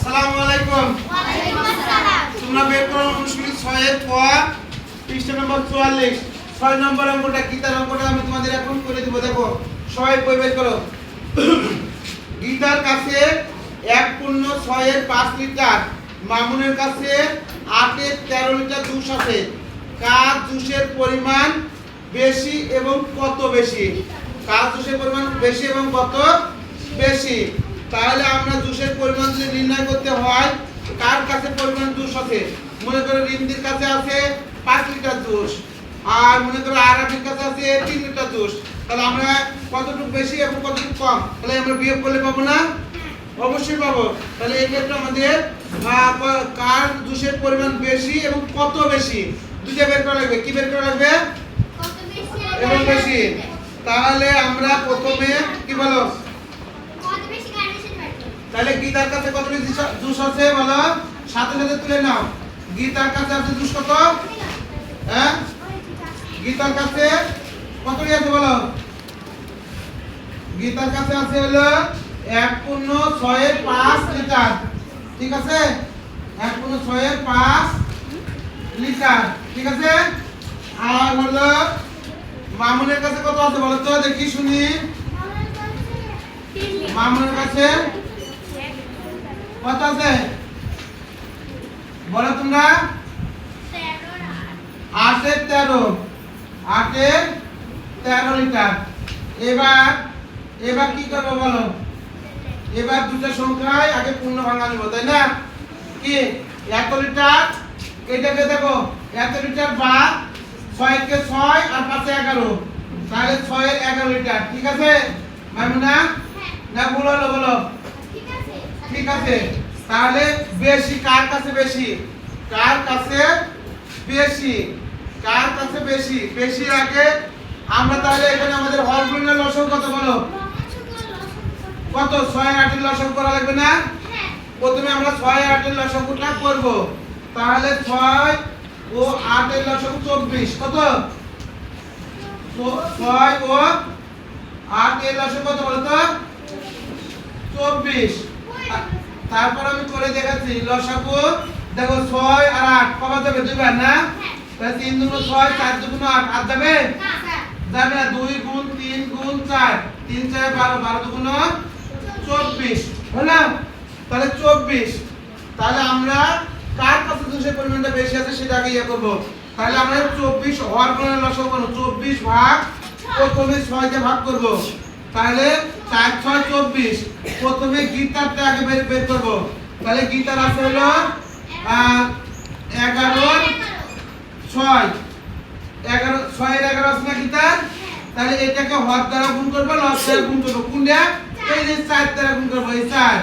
আসসালামু আলাইকুম। তোমরা বের করো অনুশীলনী ছয়ের ক পৃষ্ঠা নম্বর চুয়াল্লিশ। ছয় নম্বর অঙ্কটা গীতার অঙ্কটা আমি তোমাদের এখন করে দিব। দেখো সবাই বই বের করো। গীতার কাছে এক পূর্ণ ছয়ের পাঁচ লিটার মামুনের কাছে আটের তেরো লিটার জুস আছে। কার জুসের পরিমাণ বেশি এবং কত বেশি? কার জুসের পরিমাণ বেশি এবং কত বেশি? তাহলে আমরা জুসের পরিমাণ যদি নির্ণয় করতে হয় কার কাছে পরিমাণ জুস আছে? মনে করো রিন্দির কাছে আছে পাঁচ লিটার জুস আর মনে করো আরাবির কাছে আছে তিন লিটার জুস। তাহলে আমরা কতটুকু বেশি এবং কতটুকু কম? তাহলে আমরা বিয়োগ করলে পাবো না? অবশ্যই পাবো। তাহলে এই ক্ষেত্রে আমাদের কার জুসের পরিমাণ বেশি এবং কত বেশি? দুইটা বের করা লাগবে। কি বের করা লাগবে? এবং বেশি। তাহলে আমরা প্রথমে কি বলো? গীতার কাছে কত জুস আছে বলো। সাথে সাথে তুলে নাও। গীতার কাছে আছে জুস কত? হ্যাঁ? গীতার কাছে কতটি আছে বলো? গীতার কাছে আছে হলো এক পূর্ণ ছয়ের পাঁচ লিটার। ঠিক আছে? এক পূর্ণ ছয়ের পাঁচ লিটার। ঠিক আছে? আর হলো মামুনের কাছে কত আছে বলো তো? দেখি শুনি। মামুনের কাছে কত আছে? বলো তোমরা। আটের তেরো। আটের তেরো লিটার। এবার এবার কি করব বলো? এবার দুটো সংখ্যায় আগে পূর্ণ ভাঙা নিব, তাই না? কি? এত লিটার? এটাকে দেখো, এত লিটার বা ছয়কে ছয় আর পাঁচে এগারো। তাহলে ছয়ের এগারো লিটার, ঠিক আছে? মাইমুনা? না হলো, বলো। ঠিক আছে, তাহলে বেশি কার কাছে বেশি? কার কাছে বেশি? কার কাছে বেশি? বেশি আগে? আমরা তাহলে এখানে আমাদের হরগুণের লসক কত বলো? কত? ছয় আটের লসক করা লাগবে না? প্রথমে আমরা ছয় আটের লসকটা করব? তাহলে ছয় ও আটের লসক চব্বিশ, কত? ছয় ও আট এর লসক কত বলো তো? চব্বিশ। তারপর আমি করে দেখাচ্ছি, লসাগু, দেখো ছয় আর আট কবার যাবে দুইবার না? তাহলে তিন দুগুণ ছয়, চার দুগুণ আট আট যাবে? যাবে না, দুই গুণ তিন গুণ চার, তিন চার বারো বারো দুগুণ চব্বিশ হলো তাহলে চব্বিশ। তাহলে আমরা কার কাছে দুশের পরিমাণটা বেশি আছে সেটা আগে ইয়ে করব। তাহলে আমরা চব্বিশ হওয়ার পরে লসাগু করব, চব্বিশ ভাগ, প্রথমে ছয় দিয়ে ভাগ করব। তাহলে চার, ছয়, চব্বিশ। প্রথমে গীতারটা আগে বের বের করব। তাহলে গীতার আছে হলো এগারো, ছয়। এগারো, ছয়ের এগারো আছে না গীতার? তাহলে এটাকে হর দ্বারা গুণ করব লস দ্বারা গুণ করব। কোনটা এই যে চার দ্বারা গুণ করব, এই চার।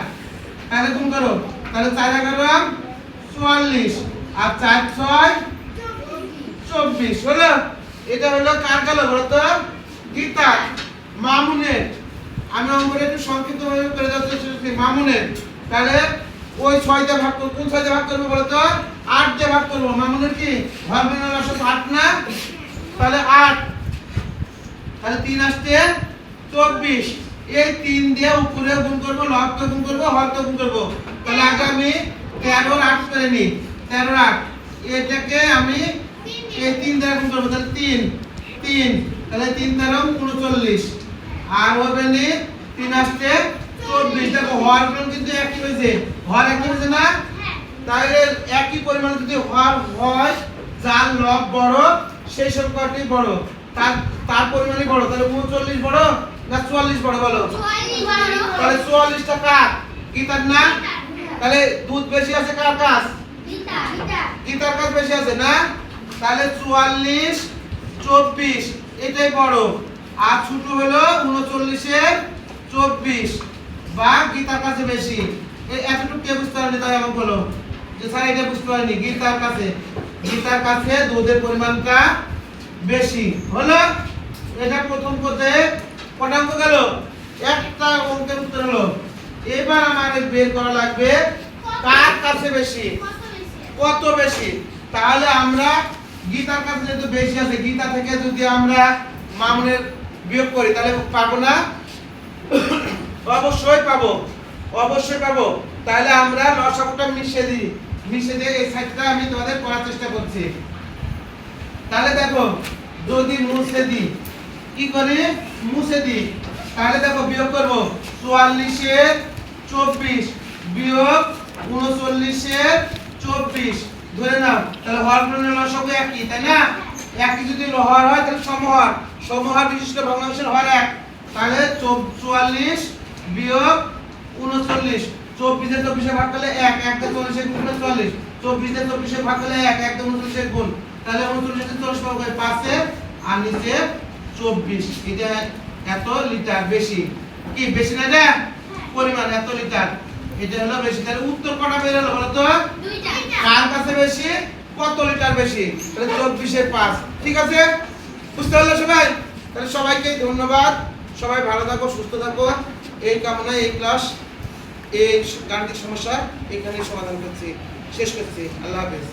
তাহলে গুণ করো। তাহলে চার, এগারো, চুয়াল্লিশ। আর চার, ছয়, চব্বিশ। হলো? এটা হলো কার গেল বলতো? গীতা মামুনের। আমি অঙ্কটা একটু সংক্ষিপ্ত ভাবে করে যাচ্ছি সেটা মামুনের তাহলে ওই ছয়টা ভাগ করব। কোন ছয়টা ভাগ করব বলতো আট দিয়ে ভাগ করব। মামুনের কি? হরমোনাল আসলে আট না? তাহলে আট। তাহলে তিন আসছে চব্বিশ। এই তিন দিয়ে উপরে গুণ করব লবকে গুণ করব হরকে গুণ করব। তাহলে আগে আমি তেরোর আট করে নিই তেরোর আট। এটাকে আমি এই তিন দ্বারা গুণ করব। তাহলে তিন। তিন। তাহলে তিন তেরো উনচল্লিশ। আর হবে নি তিন আসছে চব্বিশ। দেখো হর গুণ কিন্তু একই হয়েছে। হর একই হয়েছে না? তাহলে একই পরিমাণে যদি হর হয় যার লব বড় সেই সংখ্যাটি বড়। তার তার পরিমাণই বড়। তাহলে উনচল্লিশ বড় না চুয়াল্লিশ বড় বলো? তাহলে চুয়াল্লিশটা কার? গীতার না? তাহলে দুধ বেশি আছে কার কাছ? গীতার কাছ বেশি আছে না? তাহলে চুয়াল্লিশ চব্বিশ এটাই বড়। আর ছোট হলো উনচল্লিশের চব্বিশ। বা গীতার কাছে বেশি। এতটুকু কে বুঝতে পারেনি তাই আমাকে বলো? যে স্যার, এটা বুঝতে পারিনি। গীতার কাছে। গীতার কাছে দুধের পরিমাণটা বেশি। হলো, এটা প্রথম পর্যায়ে কটা অঙ্ক গেল। একটা অঙ্কের উত্তর হলো। এবার আমাদের বের করা লাগবে কার কাছে বেশি? কত বেশি? তাহলে আমরা গীতার কাছে যেহেতু বেশি আছে, গীতা থেকে যদি আমরা মামুনের বিয়োগ করি, তাহলে পাবো না? অবশ্যই পাবো অবশ্যই পাবো। তাহলে আমরা লসাগুটা মিশিয়ে দিই, মিশিয়ে দিয়ে এই সাইডটা আমি তোমাদের করার চেষ্টা করছি। তাহলে দেখো, যদি মুছে দিই, কি করে? মুছে দিই। তাহলে দেখো, বিয়োগ করব চুয়াল্লিশের চব্বিশ, বিয়োগ উনচল্লিশের চব্বিশ। ধরে নাও, তাহলে হর গুণনের লসাগু একই, তাই না? একই যদি হর হয়, তাহলে সমহর। সমহর বিশিষ্ট ভগ্নাংশের হর এক। তাহলে চুয়াল্লিশ বিয়োগ উনচল্লিশ। চব্বিশে চব্বিশে ভাগ করলে এক এক দিয়ে চল্লিশে গুণ চল্লিশ। চব্বিশে চব্বিশে ভাগ করলে এক এক দিয়ে উনচল্লিশে গুণ। তাহলে উনচল্লিশে চল্লিশ ভাগ করে পাঁচে আর নিচে চব্বিশ। এটা এত লিটার বেশি। কি বেশি না এটা? পরিমাণ এত লিটার। এটা হলো বেশি। তাহলে উত্তর কটা বের হলো বলো তো? কার কাছে বেশি? কত লিটার বেশি? তাহলে চব্বিশে পাঁচ। ঠিক আছে? বুঝতে পারল সবাই? তাহলে সবাইকে ধন্যবাদ। সবাই ভালো থাকো, সুস্থ থাকো। এই কামনায়, এই ক্লাস, এই গাণিতিক সমস্যা এখানে সমাধান করছি। শেষ করছি। আল্লাহ হাফেজ।